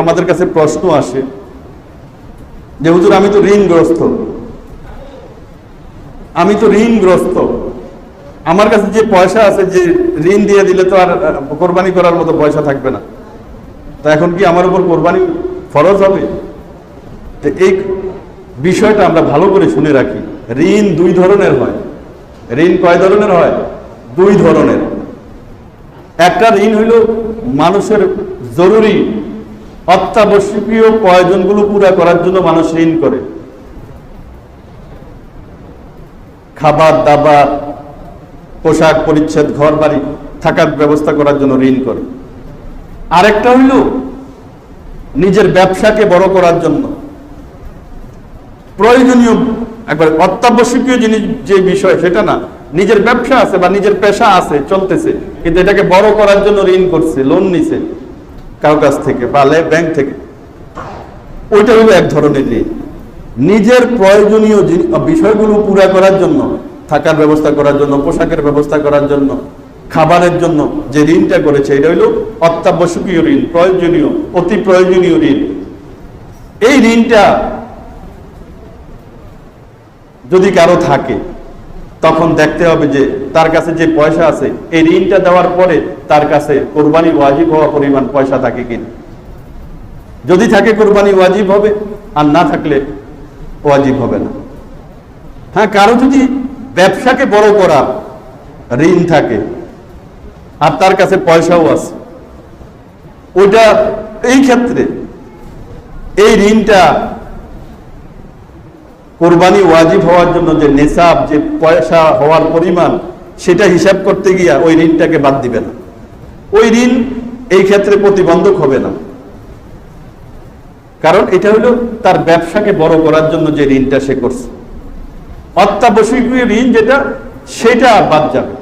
আমাদের কাছে প্রশ্ন আসে যে, হুজুর, আমি তো ঋণগ্রস্ত। আমি তো ঋণগ্রস্ত। আমার কাছে যে পয়সা আছে, যে ঋণ দিয়ে দিলে তো আর কোরবানি করার মতো পয়সা থাকবে না। তা এখন কি আমার উপর কোরবানি ফরজ হবে? তো এই বিষয়টা আমরা ভালো করে শুনে রাখি। ঋণ দুই ধরনের হয়। ঋণ কয় ধরনের হয়? দুই ধরনের। একটা ঋণ হইল মানুষের জরুরি অত্যাবশ্যকীয় প্রয়োজনগুলো পুরা করার জন্য মানুষ ঋণ করে। খাবার, দাবার, পোশাক পরিচ্ছেদ ঘর বাড়ি থাকার ব্যবস্থা করার জন্য ঋণ করে। আরেকটা হইল নিজের ব্যবসাকে বড় করার জন্য। প্রয়োজনীয় একবার অত্যাবশ্যকীয় জিনিস যে বিষয়, সেটা না, নিজের ব্যবসা আছে বা নিজের পেশা আছে, চলতেছে, কিন্তু এটাকে বড় করার জন্য ঋণ করছে লোন নিছে। কারও কাছ থেকে বা ব্যাংক থেকে। ওইটা হলো এক ধরনের ঋণ। নিজের প্রয়োজনীয় বিষয়গুলো পুরা করার জন্য, থাকার ব্যবস্থা করার জন্য, পোশাকের ব্যবস্থা করার জন্য, খাবারের জন্য যে ঋণটা করেছে, এটা হইল অত্যাবশ্যকীয় ঋণ, প্রয়োজনীয়, অতি প্রয়োজনীয় ঋণ। এই ঋণটা যদি কারও থাকে তখন দেখতে হবে যে তার কাছে যে পয়সা আছে, এই ঋণটা দেওয়ার পরে তার কাছে কোরবানি ওয়াজিব হওয়া পরিমাণ পয়সা থাকে কিনা। যদি থাকে কোরবানি ওয়াজিব হবে, আর না থাকলে ওয়াজিব হবে না। হ্যাঁ কারও যদি ব্যবসাকে বড় করা ঋণ থাকে, আর তার কাছে পয়সাও আছে ওইটা এই ক্ষেত্রে এই ঋণটা কোরবানি ওয়াজিব হওয়ার জন্য যে নেশাব, যে পয়সা হওয়ার পরিমাণ, সেটা হিসাব করতে গিয়া ওই ঋণটাকে বাদ দিবে না। ওই ঋণ এই ক্ষেত্রে প্রতিবন্ধক হবে না। কারণ এটা হলো তার ব্যবসাকে বড় করার জন্য যে ঋণটা সে করছে। অত্যাবশ্যকীয় ঋণ যেটা, সেটা বাদ যাবে